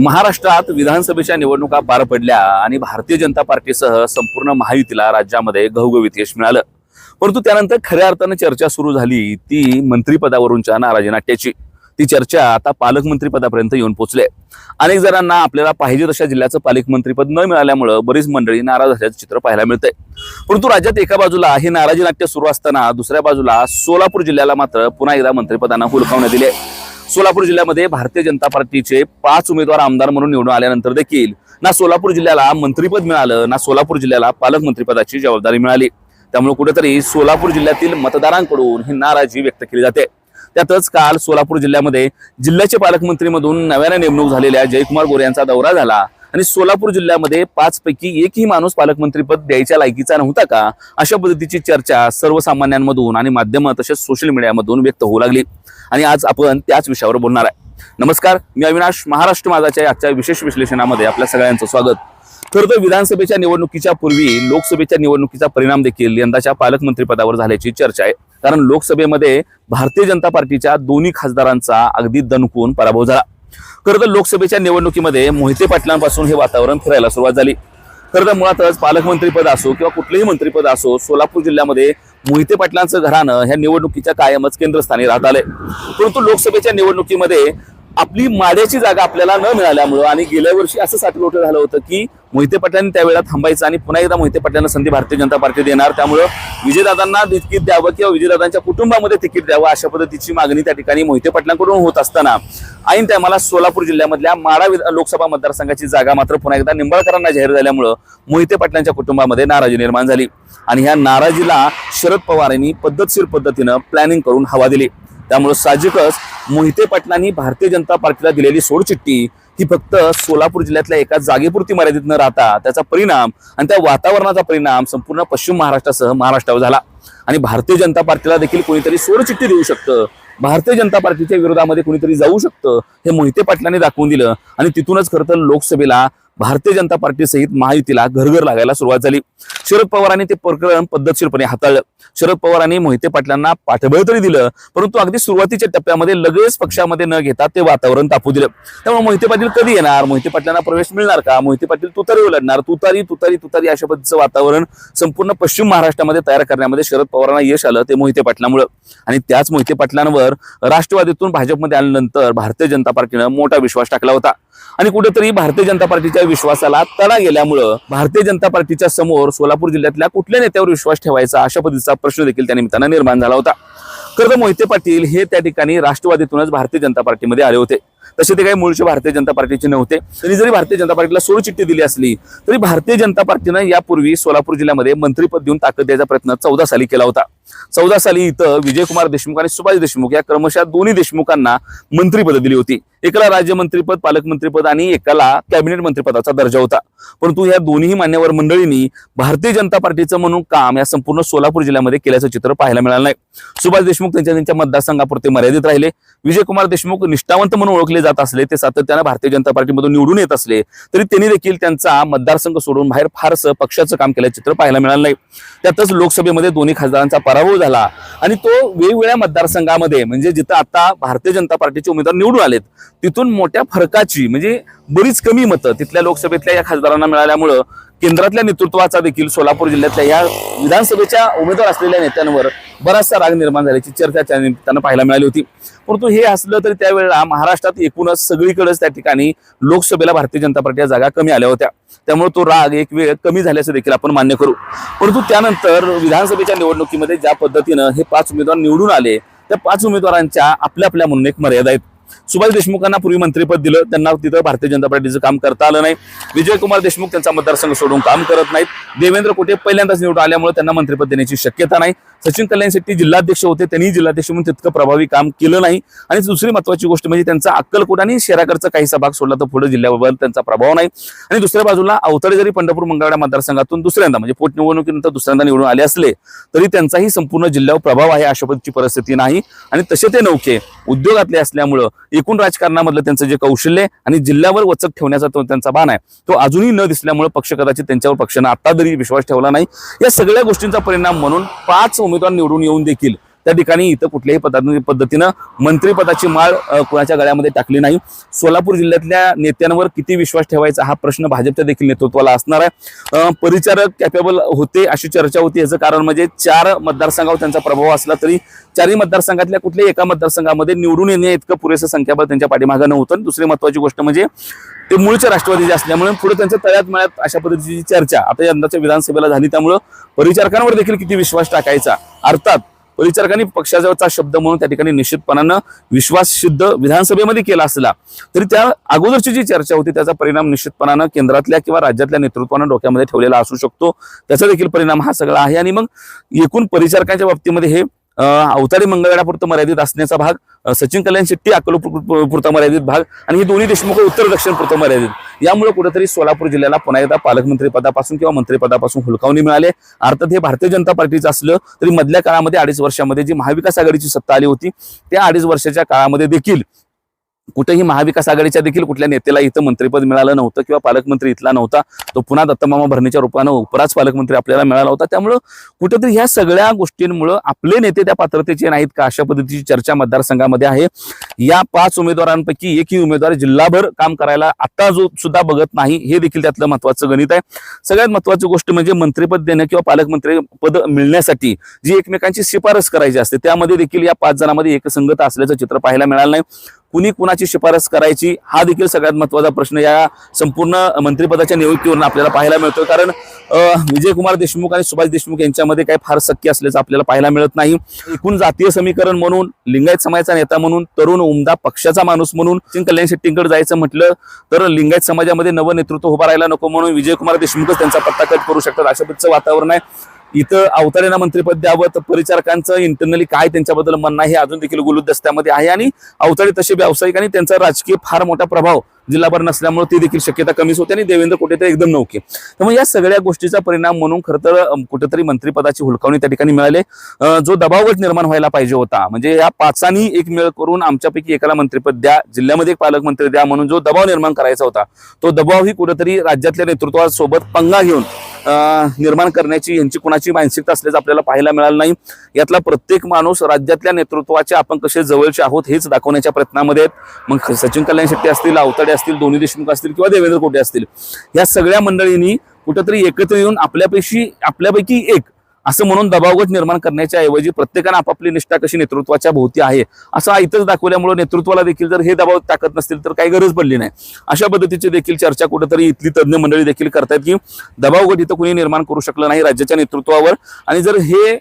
महाराष्ट्रात विधानसभेच्या निवडणुका पार पडल्या आणि भारतीय जनता पार्टीसह संपूर्ण महायुतीला राज्यामध्ये घवघवीत यश मिळालं. परंतु त्यानंतर खऱ्या अर्थानं चर्चा सुरू झाली. ती मंत्रिपदावरूनच्या नाराजी नाट्याची. ती चर्चा आता पालकमंत्रीपदापर्यंत येऊन पोहोचले अनेक जणांना आपल्याला पाहिजे तशा जिल्ह्याचं पालकमंत्रीपद न मिळाल्यामुळं बरीच मंडळी नाराज असल्याचं चित्र पाहायला मिळतंय. परंतु राज्यात एका बाजूला हे नाराजी नाट्य सुरू असताना दुसऱ्या बाजूला सोलापूर जिल्ह्याला मात्र पुन्हा एकदा मंत्रिपदांना हुलकावण्यात दिले सोलापूर जिल्ह्यामध्ये भारतीय जनता पार्टीचे पाच उमेदवार आमदार म्हणून निवडून आल्यानंतर देखील ना सोलापूर जिल्ह्याला मंत्रीपद मिळालं ना सोलापूर जिल्ह्याला पालकमंत्रीपदाची जबाबदारी मिळाली. त्यामुळे कुठेतरी सोलापूर जिल्ह्यातील मतदारांकडून ही नाराजी व्यक्त केली जाते. त्यातच काल सोलापूर जिल्ह्यामध्ये जिल्ह्याचे पालकमंत्रीमधून नव्याने नेमणूक झालेल्या जयकुमार गोरे यांचा दौरा झाला. आणि सोलापूर जिल्ह्यामध्ये पाचपैकी एकही माणूस पालकमंत्रीपद द्यायच्या लायकीचा नव्हता का? अशा पद्धतीची चर्चा सर्वसामान्यांमधून आणि माध्यमात तसेच सोशल मीडियामधून व्यक्त होऊ लागली. आणि आज आपण त्याच विषयावर बोलणार आहे. नमस्कार मी अविनाश महाराष्ट्र माझाच्या आजच्या विशेष विश्लेषणामध्ये आपल्या सगळ्यांचं स्वागत. खरं तर विधानसभेच्या निवडणुकीच्या पूर्वी लोकसभेच्या निवडणुकीचा परिणाम देखील यंदाच्या पालकमंत्रीपदावर झाल्याची चर्चा आहे. कारण लोकसभेमध्ये भारतीय जनता पार्टीच्या दोन्ही खासदारांचा अगदी दणकून पराभव झाला. खरं तर लोकसभेच्या निवडणुकीमध्ये मोहिते पाटलांपासून हे वातावरण फिरायला सुरुवात झाली. खरं तर मुळातच पालकमंत्रीपद असो किंवा कुठलेही मंत्रीपद असो सोलापूर जिल्ह्यामध्ये मोहिते पाटलांचं घराणं ह्या निवडणुकीच्या कायमच केंद्रस्थानी राहत आलंय. परंतु लोकसभेच्या निवडणुकीमध्ये आपली माड्याची जागा आपल्याला न मिळाल्यामुळं आणि गेल्या वर्षी असं साठलोट झालं होतं की मोहिते पाटलांनी त्यावेळेला थांबायचं आणि पुन्हा एकदा मोहिते पाटलांना संधी भारतीय जनता पार्टी देणार त्यामुळं विजयदादांना तिकीट द्यावं किंवा विजयदादांच्या कुटुंबामध्ये तिकीट द्यावं अशा पद्धतीची मागणी त्या ठिकाणी मोहिते पाटलांकडून होत असताना. ऐन टायमाला सोलापूर जिल्ह्यामधल्या माडा लोकसभा मतदारसंघाची जागा मात्र पुन्हा एकदा निंबाळकरांना जाहीर झाल्यामुळं मोहिते पाटलांच्या कुटुंबामध्ये नाराजी निर्माण झाली. आणि ह्या नाराजीला शरद पवार यांनी पद्धतशीर पद्धतीनं प्लॅनिंग करून हवा दिली. त्यामुळे साहजिकच मोहिते पाटलांनी भारतीय जनता पार्टीला दिलेली सोडचिठ्ठी ही फक्त सोलापूर जिल्ह्यातल्या एका जागेपुरती मर्यादित न राहता त्याचा परिणाम आणि त्या वातावरणाचा परिणाम संपूर्ण पश्चिम महाराष्ट्रासह महाराष्ट्रावर झाला. आणि भारतीय जनता पार्टीला देखील कोणीतरी सोडचिठ्ठी देऊ शकतं. भारतीय जनता पार्टीच्या विरोधामध्ये कोणीतरी जाऊ शकतं हे मोहिते पाटलांनी दाखवून दिलं. आणि तिथूनच खरं तर लोकसभेला भारतीय जनता पार्टी सहित महायुतीला घरघर लागायला सुरुवात झाली. शरद पवारांनी ते प्रकरण पद्धतशीरपणे हाताळलं. शरद पवारांनी मोहिते पाटलांना पाठबळ तरी दिलं परंतु अगदी सुरुवातीच्या टप्प्यामध्ये लगेच पक्षामध्ये न घेता ते वातावरण तापू दिलं. त्यामुळे मोहिते पाटील कधी येणार? मोहिते पाटलांना प्रवेश मिळणार का? मोहिते पाटील तुतारी लढणार तुतारी तुतारी तुतारी अशा पद्धतीचं वातावरण संपूर्ण पश्चिम महाराष्ट्रामध्ये तयार करण्यामध्ये शरद पवारांना यश आलं ते मोहिते पाटलामुळं. आणि त्याच मोहिते पाटलांवर राष्ट्रवादीतून भाजपमध्ये आल्यानंतर भारतीय जनता पार्टीनं मोठा विश्वास टाकला होता. आणि कुठेतरी भारतीय जनता पार्टीच्या विश्वासाला तडा गेल्यामुळं भारतीय जनता पार्टीच्या समोर सोलापूर जिल्ह्यातल्या कुठल्या नेत्यावर विश्वास ठेवायचा अशा पद्धतीचा प्रश्न देखील त्या निमित्तानं निर्माण झाला होता. खरं मोहिते पाटील हे त्या ठिकाणी राष्ट्रवादीतूनच भारतीय जनता पार्टीमध्ये आले होते. तसे ते काही मूळचे भारतीय जनता पार्टीचे नव्हते. तरी जरी भारतीय जनता पार्टीला सोडचिठ्ठी दिली असली तरी भारतीय जनता पार्टीनं यापूर्वी सोलापूर जिल्ह्यामध्ये मंत्रीपद देऊन ताकद द्यायचा प्रयत्न चौदा साली केला होता. चौदा साली इथं विजयकुमार देशमुख आणि सुभाष देशमुख या क्रमशः दोन्ही देशमुखांना मंत्रीपद दिली होती. एकाला राज्यमंत्रीपद पालकमंत्रीपद आणि एकाला कॅबिनेट मंत्रिपदाचा दर्जा होता. परंतु या दोन्ही मान्यवर मंडळींनी भारतीय जनता पार्टीचं म्हणून काम या संपूर्ण सोलापूर जिल्ह्यामध्ये केल्याचं चित्र पाहायला मिळालं नाही. सुभाष देशमुख त्यांच्या त्यांच्या मतदारसंघापुरते मर्यादित राहिले. विजयकुमार देशमुख निष्ठावंत म्हणून ओळखले जात असले ते सातत्यानं भारतीय जनता पार्टीमधून निवडून येत असले तरी त्यांनी देखील त्यांचा मतदारसंघ सोडून बाहेर फारसं पक्षाचं काम केल्याचं चित्र पाहायला मिळालं नाही. त्यातच लोकसभेमध्ये दोन्ही खासदारांचा पराभव झाला आणि तो वेगवेगळ्या मतदारसंघामध्ये म्हणजे जिथं आता भारतीय जनता पार्टीचे उमेदवार निवडून आलेत तिथून मोठ्या फरकाची म्हणजे बरीच कमी मतं तिथल्या लोकसभेतल्या या खासदारांना मिळाल्यामुळं केंद्रातल्या नेतृत्वाचा देखील सोलापूर जिल्ह्यातल्या या विधानसभेच्या उमेदवार असलेल्या नेत्यांवर बराचसा राग निर्माण झाल्याची चर्चा त्या निमित्तानं पाहायला मिळाली होती. परंतु हे असलं तरी त्यावेळेला महाराष्ट्रात एकूणच सगळीकडेच त्या ठिकाणी लोकसभेला भारतीय जनता पार्टीच्या जागा कमी आल्या होत्या. त्यामुळे तो राग एक वेळ कमी झाल्याचं देखील आपण मान्य करू. परंतु त्यानंतर विधानसभेच्या निवडणुकीमध्ये ज्या पद्धतीनं हे पाच उमेदवार निवडून आले त्या पाच उमेदवारांच्या आपल्या आपल्या म्हणून एक मर्यादा आहेत. सुभाष देशमुखांना पूर्वी मंत्रीपद दिलं. त्यांना तिथं भारतीय जनता पार्टीचं काम करता आलं नाही. विजयकुमार देशमुख त्यांचा मतदारसंघ सोडून काम करत नाहीत. देवेंद्र कोटे पहिल्यांदाच निवडून आल्यामुळे त्यांना मंत्रिपद देण्याची शक्यता नाही. सचिन कल्याण शेट्टी जिल्हाध्यक्ष होते. त्यांनी जिल्हाध्यक्ष म्हणून तितकं प्रभावी काम केलं नाही. आणि दुसरी महत्वाची गोष्ट म्हणजे त्यांचा अक्कलकोट आणि शेराकडचा काहीसा भाग सोडला तर पुढे जिल्ह्याबद्दल त्यांचा प्रभाव नाही. आणि दुसऱ्या बाजूला अवतडे जरी पंढरपूर मंगळवाडा मतदारसंघातून दुसऱ्यांदा म्हणजे पोटनिवडणुकीनंतर दुसऱ्यांदा निवडून आले असले तरी त्यांचाही संपूर्ण जिल्ह्यावर प्रभाव आहे अशा पद्धतीची परिस्थिती नाही. आणि तसे ते नौके उद्योगातले असल्यामुळं एकूण राजकारणामधलं त्यांचं जे कौशल्य आणि जिल्ह्यावर वचक ठेवण्याचा तो त्यांचा भान आहे. तो अजूनही न दिसल्यामुळे पक्ष कदाचित त्यांच्यावर पक्षानं आता तरी विश्वास ठेवला नाही. या सगळ्या गोष्टींचा परिणाम म्हणून पाच उमेदवार निवडून येऊन देखील त्या ठिकाणी इथं कुठल्याही पद्धती पद्धतीनं मंत्रीपदाची माळ कुणाच्या गळ्यामध्ये टाकली नाही. सोलापूर जिल्ह्यातल्या नेत्यांवर किती विश्वास ठेवायचा हा प्रश्न भाजपच्या देखील नेतृत्वाला असणार आहे. परिचारक कॅपेबल होते अशी चर्चा होती. याचं कारण म्हणजे चार मतदारसंघावर त्यांचा प्रभाव असला तरी चारही मतदारसंघातल्या कुठल्याही एका मतदारसंघामध्ये निवडून येणे इतकं पुरेसं संख्याबळ त्यांच्या पाठीमागं नव्हतं. आणि दुसरी महत्वाची गोष्ट म्हणजे ते मूळचे राष्ट्रवादीचे असल्यामुळे पुढे त्यांच्या तळ्यात मळ्यात अशा पद्धतीची चर्चा. आता यंदाच्या विधानसभेला झाली त्यामुळं परिचारकांवर देखील किती विश्वास टाकायचा? अर्थात परिचारकांनी पक्षाचा शब्द म्हणून त्या ठिकाणी निश्चितपणानं विश्वास सिद्ध विधानसभेमध्ये केला असला तरी त्या अगोदरची जी चर्चा होती त्याचा परिणाम निश्चितपणानं केंद्रातल्या किंवा राज्यातल्या नेतृत्वानं डोक्यामध्ये ठेवलेला असू शकतो. त्याचा देखील परिणाम हा सगळा आहे. आणि मग एकूण परिचारकांच्या बाबतीमध्ये हे अवतारी मंगळवेढापुरतं मर्यादित असण्याचा भाग सचिन कल्याण शेट्टी अकोला मर्यादित भाग आणि हे दोन्ही देशमुख उत्तर दक्षिण पुरतं मर्यादित. यामुळे कुठेतरी सोलापूर जिल्ह्याला पुन्हा एकदा पालकमंत्रीपदापासून किंवा मंत्रिपदापासून हुलकावणी मिळाले अर्थात हे भारतीय जनता पार्टीचं असलं तरी मधल्या काळामध्ये अडीच वर्षामध्ये जी महाविकास आघाडीची सत्ता आली होती त्या अडीच वर्षाच्या काळामध्ये देखील कुठेही महाविकास आघाडीच्या देखील कुठल्या नेत्याला इथं मंत्रीपद मिळालं नव्हतं किंवा पालकमंत्री इथला नव्हता तो पुन्हा दत्तमामा भरणीच्या रूपानं उपराच पालकमंत्री आपल्याला मिळाला होता. त्यामुळं कुठेतरी ह्या सगळ्या गोष्टींमुळं आपले नेते त्या पात्रतेचे नाहीत का? अशा पद्धतीची चर्चा मतदारसंघामध्ये आहे. या पाच उमेदवारांपैकी एकही उमेदवार जिल्हाभर काम करायला आता जो सुद्धा बघत नाही हे देखील त्यातलं महत्वाचं गणित आहे. सगळ्यात महत्वाची गोष्ट म्हणजे मंत्रीपद देणं किंवा पालकमंत्री पद मिळण्यासाठी जी एकमेकांची शिफारस करायची असते त्यामध्ये देखील या पाच जणांमध्ये एकसंगत असल्याचं चित्र पाहायला मिळालं नाही. कुणी कुणाची शिफारस करायची हा देखील सगळ्यात महत्त्वाचा प्रश्न या संपूर्ण मंत्रिपदाच्या नियुक्तीवरून आपल्याला पाहायला मिळतोय. कारण विजयकुमार देशमुख आणि सुभाष देशमुख यांच्यामध्ये काही फार शक्य असल्याचं आपल्याला पाहायला मिळत नाही. एकूण जातीय समीकरण म्हणून लिंगायत समाजाचा नेता म्हणून तरुण उमदा पक्षाचा माणूस म्हणून कल्याण शेट्टींकडे जायचं म्हटलं तर लिंगायत समाजामध्ये नवं नेतृत्व उभं राहायला नको म्हणून विजयकुमार देशमुखच त्यांचा पत्ता कट करू शकतात. अशा वातावरण आहे. इथं अवतारेना मंत्रिपद द्यावं तर परिचारकांचं इंटरनली काय त्यांच्याबद्दल म्हणणं आहे हे अजून देखील गुलुदस्त्यामध्ये आहे. आणि अवतारे तसे व्यावसायिक आणि त्यांचा राजकीय फार मोठा प्रभाव जिल्हाभर नसल्यामुळे ती देखील शक्यता कमीच होते आणि देवेंद्र कुठेतरी एकदम नौके. त्यामुळे या सगळ्या गोष्टीचा परिणाम म्हणून खरं तर कुठेतरी मंत्रिपदाची हुलकावणी त्या ठिकाणी मिळाले. जो दबावच निर्माण व्हायला पाहिजे होता म्हणजे या पाचांनी एक मेळ करून आमच्यापैकी एकाला मंत्रिपद द्या जिल्ह्यामध्ये एक पालकमंत्री द्या म्हणून जो दबाव निर्माण करायचा होता तो दबावही कुठेतरी राज्यातल्या नेतृत्वासोबत पंगा घेऊन निर्माण करण्याची यांची कुणाची मानसिकता असल्याचं आपल्याला पाहायला मिळालं नाही. यातला प्रत्येक माणूस राज्यातल्या नेतृत्वाचे आपण कसे जवळचे आहोत हेच दाखवण्याच्या प्रयत्नामध्ये आहेत. मग सचिन कल्याण शेट्टी असतील आवताडे असतील दोन्ही देशमुख असतील किंवा देवेंद्र कोटे असतील या सगळ्या मंडळींनी कुठंतरी एकत्र येऊन आपल्यापैकी आपल्यापैकी एक असं म्हणून दबावगट निर्माण करण्याच्या ऐवजी प्रत्येकानं आपापली निष्ठा कशी नेतृत्वाच्या भोवती आहे असं इथंच दाखवल्यामुळे नेतृत्वाला देखील जर हे दबाव टाकत नसतील तर काही गरज पडली नाही. अशा पद्धतीची देखील चर्चा कुठेतरी इथली तज्ज्ञ मंडळी देखील करतायत की दबावगट इथं कुणी निर्माण करू शकलं नाही राज्याच्या नेतृत्वावर. आणि जर हे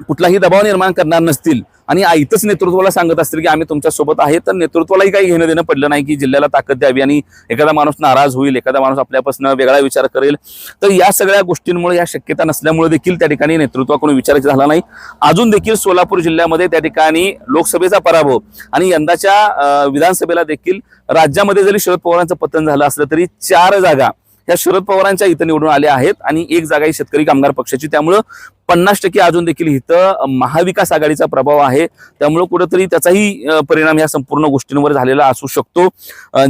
कुठलाही दबाव निर्माण करणार नसतील आणि इथंच नेतृत्वाला सांगत असतील की आम्ही तुमच्यासोबत आहे तर नेतृत्वालाही काही घेणं देणं पडलं नाही की जिल्ह्याला ताकद द्यावी आणि एखादा माणूस नाराज होईल एखादा माणूस आपल्यापासून वेगळा विचार करेल. तर या सगळ्या गोष्टींमुळे या शक्यता नसल्यामुळे देखील त्या ठिकाणी नेतृत्वाकडून विचार झाला नाही. अजून देखील सोलापूर जिल्ह्यामध्ये त्या ठिकाणी लोकसभेचा पराभव आणि यंदाच्या विधानसभेला देखील राज्यामध्ये जरी शरद पवारांचं पतन झालं असलं तरी चार जागा ह्या शरद पवारांच्या इथं निवडून आल्या आहेत आणि एक जागा ही शेतकरी कामगार पक्षाची. त्यामुळं पन्नास टक्के अजून देखील इथं महाविकास आघाडीचा प्रभाव आहे. त्यामुळं कुठंतरी त्याचाही परिणाम या संपूर्ण गोष्टींवर झालेला असू शकतो.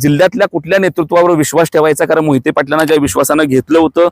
जिल्ह्यातल्या कुठल्या नेतृत्वावर विश्वास ठेवायचा? कारण मोहिते पाटलांना ज्या विश्वासानं घेतलं होतं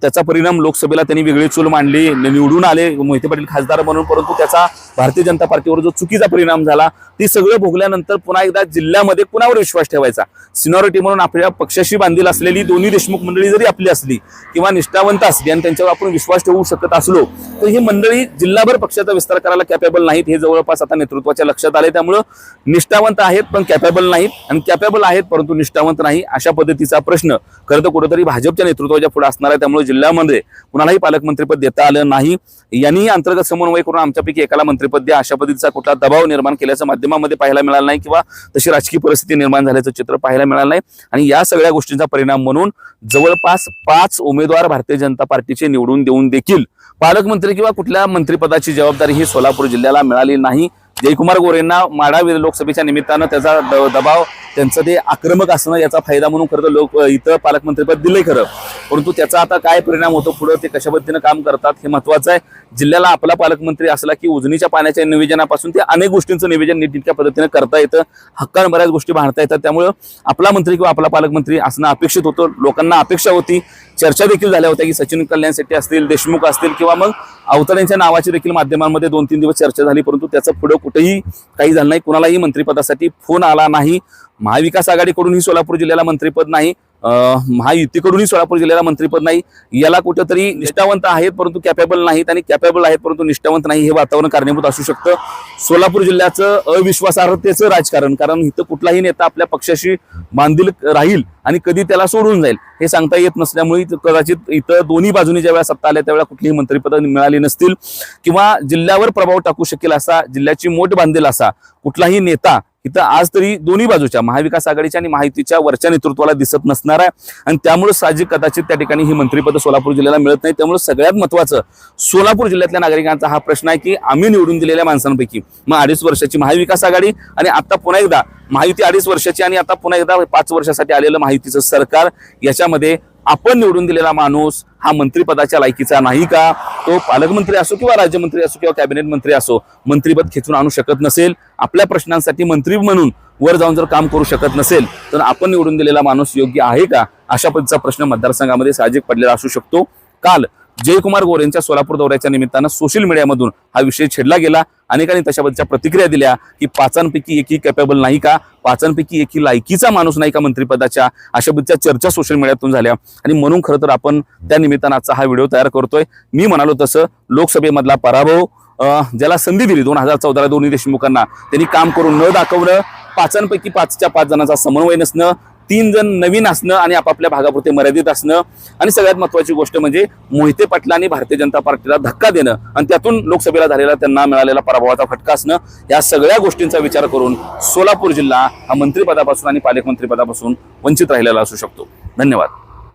त्याचा परिणाम लोकसभेला त्यांनी वेगळी चूल मांडली निवडून आले मोहिते पाटील खासदार म्हणून. परंतु त्याचा भारतीय जनता पार्टीवर जो चुकीचा परिणाम झाला ती सगळं भोगल्यानंतर पुन्हा एकदा जिल्ह्यामध्ये कुणावर विश्वास ठेवायचा? सिनॉरिटी म्हणून आपल्या पक्षाशी बांधील असलेली दोन्ही देशमुख मंडळी जरी आपली असली किंवा निष्ठावंत असली आणि त्यांच्यावर आपण विश्वास ठेवू शकत असलो तर ही मंडळी जिल्हाभर पक्षाचा विस्तार करायला कॅपेबल नाहीत. हे जवळपास आता नेतृत्वाच्या लक्षात आले त्यामुळं निष्ठावंत आहेत पण कॅपेबल नाहीत. आणि कॅपेबल आहेत परंतु निष्ठावंत नाही अशा पद्धतीचा प्रश्न खरं तर कुठेतरी भाजपच्या नेतृत्वाच्या पुढे असणार आहे. त्यामुळे जिल्ह्यामध्ये कुणालाही पालकमंत्रीपद देता आलं नाही. यांनी अंतर्गत समन्वय करून आमच्यापैकी एकाला मंत्रिपद द्या अशा पद्धतीचा कुठला दबाव निर्माण केल्याचं माध्यमामध्ये पाहायला मिळालं नाही किंवा तशी राजकीय परिस्थिती निर्माण झाल्याचं चित्र पाहायला मिळालं नाही. आणि या सगळ्या गोष्टींचा परिणाम म्हणून जवळपास पाच उमेदवार भारतीय जनता पार्टीचे निवडून देऊन देखील पालक पालकमंत्री किंवा कुठल्या मंत्रिपदाची जबाबदारी ही सोलापूर जिल्ह्याला मिळाली नाही. जयकुमार गोरेंना माडा लोकसभेच्या निमित्तानं त्याचा द- दबाव त्यांचं ते आक्रमक असणं याचा फायदा म्हणून खरं तर लोक इथं पालकमंत्रीपद दिलंय खरं. परंतु त्याचा आता काय परिणाम होतो पुढं ते कशा पद्धतीनं काम करतात हे महत्वाचं आहे. जिल्ह्याला आपला पालकमंत्री असला की उजनीच्या पाण्याच्या नियोजनापासून ते अनेक गोष्टींचं नियोजन नीटनेटक्या पद्धतीनं करता येतं. हक्कान बऱ्याच गोष्टी मांडता येतात. त्यामुळं आपला मंत्री किंवा आपला पालकमंत्री असणं अपेक्षित होतं. लोकांना अपेक्षा होती. चर्चा देखील झाल्या होत्या की सचिन कल्याण शेट्टी असतील देशमुख असतील किंवा मग अवतड्यांच्या नावाची देखील माध्यमांमध्ये दोन तीन दिवस चर्चा झाली परंतु त्याचं पुढं कुठेही काही झालं नाही कुणालाही मंत्रिपदासाठी फोन आला नाही. महाविकास आघाडीकडूनही सोलापूर जिल्ह्याला मंत्रिपद नाही. महायुतीकडूनही सोलापूर जिल्ह्याला मंत्रिपद नाही. याला कुठेतरी निष्ठावंत आहेत परंतु कॅपेबल नाहीत आणि कॅपेबल आहेत परंतु निष्ठावंत नाही हे वातावरण कारणीभूत असू शकतं. सोलापूर जिल्ह्याचं अविश्वासार्हतेचं राजकारण कारण इथं कुठलाही नेता आपल्या पक्षाशी बांधील राहील आणि कधी त्याला सोडून जाईल हे सांगता येत नसल्यामुळे कदाचित इथं दोन्ही बाजूनी ज्यावेळेला सत्ता आल्या त्यावेळेला कुठलीही मंत्रिपद मिळाली नसतील. किंवा जिल्ह्यावर प्रभाव टाकू शकेल असा जिल्ह्याची मोठ बांधेल असा कुठलाही नेता इथं आज तरी दोन्ही बाजूच्या महाविकास आघाडीच्या आणि माहितीच्या वरच्या नेतृत्वाला दिसत नसणार आहे. आणि त्यामुळे साहजिक कदाचित त्या ठिकाणी ही मंत्रीपद सोलापूर जिल्ह्याला मिळत नाही. त्यामुळे सगळ्यात महत्वाचं सोलापूर जिल्ह्यातल्या नागरिकांचा हा प्रश्न आहे की आम्ही निवडून दिलेल्या माणसांपैकी मग अडीच वर्षाची महाविकास आघाडी आणि आता पुन्हा एकदा माहिती अडीच वर्षाची आणि आता पुन्हा एकदा पाच वर्षासाठी आलेलं माहितीचं सरकार याच्यामध्ये आपण निवडून दिलेला माणूस हा मंत्रिपदाच्या लायकीचा नाही का? तो पालकमंत्री असो किंवा राज्यमंत्री असो किंवा कॅबिनेट मंत्री असो मंत्रीपद खेचून आणू शकत नसेल. आपल्या प्रश्नांसाठी मंत्री म्हणून वर जाऊन जर काम करू शकत नसेल तर आपण निवडून दिलेला माणूस योग्य आहे का? अशा पद्धतीचा प्रश्न मतदारसंघामध्ये साहजिक पडलेला असू शकतो. काल जयकुमार गोरेंच्या सोलापूर दौऱ्याच्या निमित्तानं सोशल मीडियामधून हा विषय छेडला गेला. अनेकांनी तशाबद्दलच्या प्रतिक्रिया दिल्या की पाचांपैकी एकही कॅपेबल नाही का? पाचांपैकी एकही लायकीचा माणूस नाही का मंत्रिपदाच्या? अशाबद्दलच्या चर्चा सोशल मीडियातून झाल्या. आणि म्हणून खरं तर आपण त्या निमित्तानं आजचा हा व्हिडिओ तयार करतोय. मी म्हणालो तसं लोकसभेमधला पराभव ज्याला संधी दिली दोन हजार चौदाला दोन्ही देशमुखांना त्यांनी काम करून न दाखवणं पाचांपैकी पाचच्या पाच जणांचा समन्वय नसणं तीन जण नवीन असणं आणि आपापल्या भागापुरते मर्यादित असणं आणि सगळ्यात महत्वाची गोष्ट म्हणजे मोहिते पाटलांनी भारतीय जनता पार्टीला धक्का देणं आणि त्यातून लोकसभेला झालेला त्यांना मिळालेला पराभवाचा फटका असणं या सगळ्या गोष्टींचा विचार करून सोलापूर जिल्हा हा मंत्रिपदापासून आणि पालकमंत्रीपदापासून वंचित राहिलेला असू शकतो. धन्यवाद.